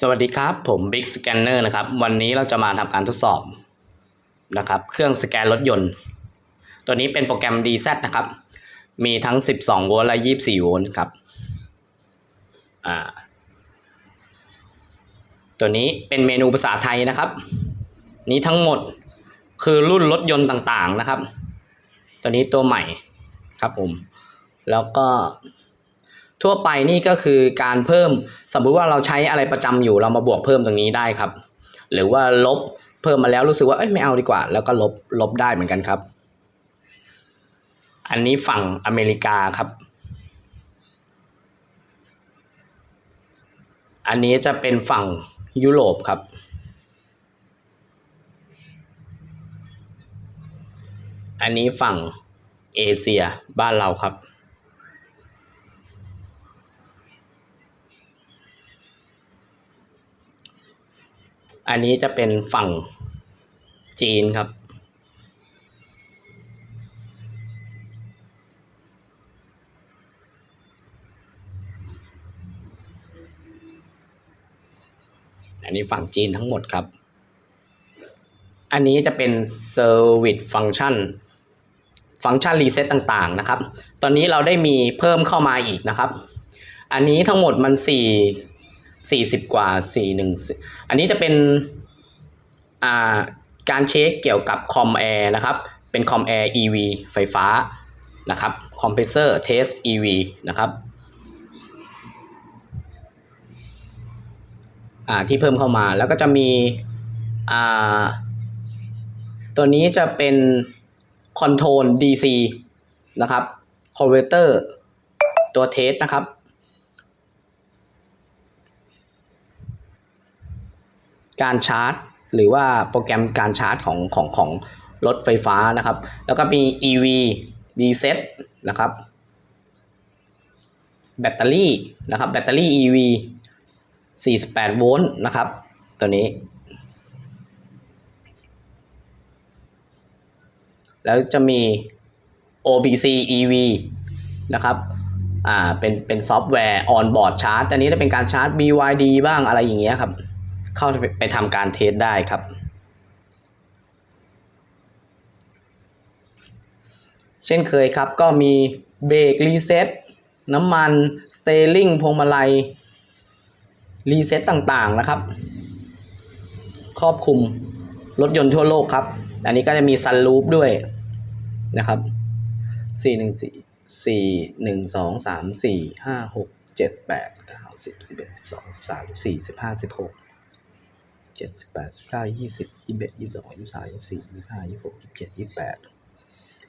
สวัสดีครับ ผม Big Scanner นะครับ วันนี้เราจะมาทำการทดสอบนะครับ เครื่องสแกนรถยนต์ ตัวนี้เป็นโปรแกรม DZ นะครับ มีทั้ง 12 โวลต์และ 24 โวลต์ครับอ่าตัวนี้เป็นเมนูภาษาไทยนะครับ นี้ทั้งหมดคือรุ่นรถยนต์ต่างๆนะครับ ตัวนี้ตัวใหม่ครับผม แล้วก็ ทั่วไปนี่ก็คือการเพิ่ม สมมุติว่าเราใช้อะไรประจำอยู่เรามาบวกเพิ่มตรงนี้ได้ครับ หรือว่าลบเพิ่มมาแล้วรู้สึกว่าเอ้ยไม่เอาดีกว่า แล้วก็ลบลบได้เหมือนกันครับ อันนี้ฝั่งอเมริกาครับ อันนี้จะเป็นฝั่งยุโรปครับอันนี้ฝั่งเอเชียบ้านเราครับ อันนี้จะเป็นฝั่งจีนครับ อันนี้ฝั่งจีนทั้งหมดครับ อันนี้จะเป็น Service Function ฟังก์ชันรีเซ็ตต่างๆนะครับ ตอนนี้เราได้มีเพิ่มเข้ามาอีกนะครับ อันนี้ทั้งหมดมันสี่ สี่สิบกว่าสี่หนึ่งอันนี้จะเป็นอ่าการเช็คเกี่ยวกับคอมแอร์นะครับ เป็นคอมแอร์ EV ไฟฟ้านะครับคอมเพรสเซอร์เทส EV นะครับอ่าที่เพิ่มเข้ามาแล้วก็จะมีอ่าตัวนี้จะเป็นคอนโทรล DC นะครับคอนเวอร์เตอร์ตัวเทสนะครับ การชาร์จ หรือว่าโปรแกรมการชาร์จของของของรถไฟฟ้านะครับ แล้วก็มี EV reset นะครับ แบตเตอรี่นะครับ แบตเตอรี่ EV 48 โวลต์นะครับ ตัวนี้ แล้วจะมี OBC EV นะครับอ่าเป็นเป็นซอฟต์แวร์ on board charge อันนี้จะเป็นการชาร์จ BYD บ้างอะไรอย่างเงี้ยครับ เข้าไปทำการเทสได้ครับ เช่นเคยครับก็มีเบรกรีเซ็ตน้ำมันสเต r ริงพวงมาลัยรีเซ็ตต่างๆนะครับ ครอบคลุมรถยนต์ทั่วโลกครับ อันนี้ก็จะมีซันรูปด้วยนะครับสี่หนึ่งสี่สี่หนึ่งสองสามสี่ห้าหก เจ็ดสิบแปดสิบเก้ายี่สิบยี่สิบเอ็ดยี่สิบสองยี่สิบสามยี่สิบสี่ยี่สิบห้ายี่สิบหกยี่สิบเจ็ดยี่สิบแปด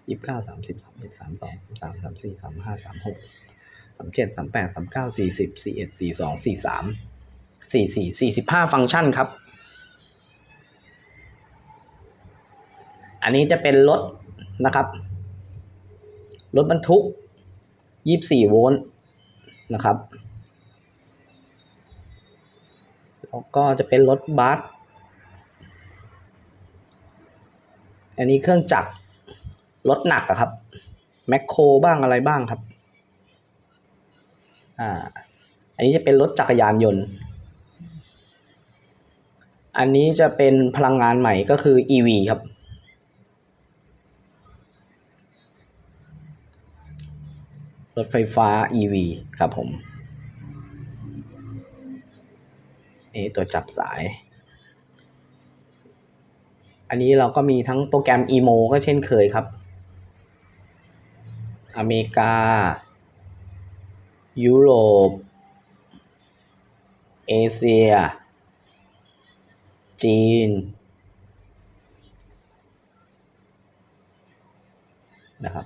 ยี่สิบเก้าสามสิบสามเอ็ดสามสองสามสามสามสี่สามห้าสามหกสามเจ็ดสามแปดสามเก้าสี่สิบสี่เอ็ดสี่สองสี่สามสี่สี่สี่สิบห้าฟังก์ชันครับ อันนี้จะเป็นรถนะครับ รถบรรทุกยี่สิบสี่โวลต์นะครับ แล้วก็จะเป็นรถบัส อันนี้เครื่องจักรรถหนักอะครับ แมคโครบ้างอะไรบ้างครับ อ่า อันนี้จะเป็นรถจักรยานยนต์ อันนี้จะเป็นพลังงานใหม่ก็คือ EV ครับ รถไฟฟ้า EV ครับผม นี่ตัวจับสาย อันนี้เราก็มีทั้งโปรแกรม EMO ก็เช่นเคยครับ อเมริกา ยุโรป เอเชีย จีนนะครับ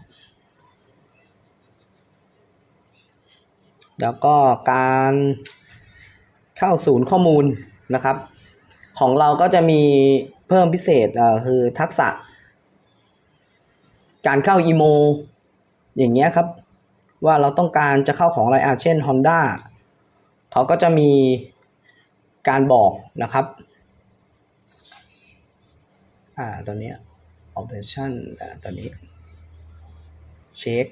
แล้วก็การ เข้าศูนย์ข้อมูลนะครับ ของเราก็จะมีเพิ่มพิเศษเอ่อคือทักษะ การเข้าอีโม อย่างเงี้ยครับ ว่าเราต้องการจะเข้าของอะไรอะเช่น Honda เขาก็จะมีการบอกนะครับ อ่าตัวนี้ operation อ่าตัวนี้ เช็ค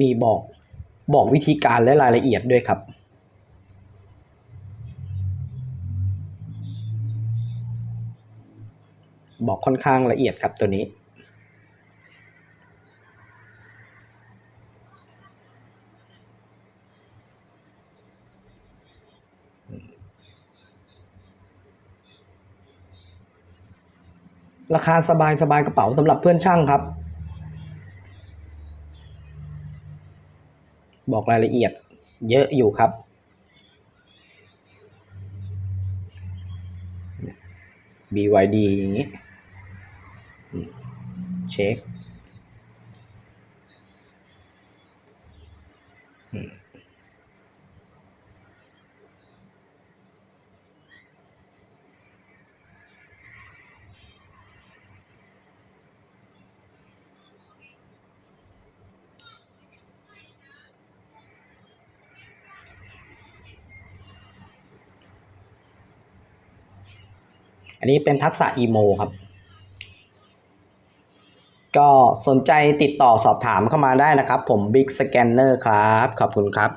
มีบอกบอกวิธีการและรายละเอียดด้วยครับ บอกค่อนข้างละเอียดครับตัวนี้ ราคาสบายสบายกระเป๋าสำหรับเพื่อนช่างครับ บอกรายละเอียดเยอะอยู่ครับ BYD อย่างนี้ เช็ค อันนี้เป็นทักษะอีโมครับ ก็สนใจติดต่อสอบถามเข้ามาได้นะครับ ผม Big Scanner ครับ ขอบคุณครับ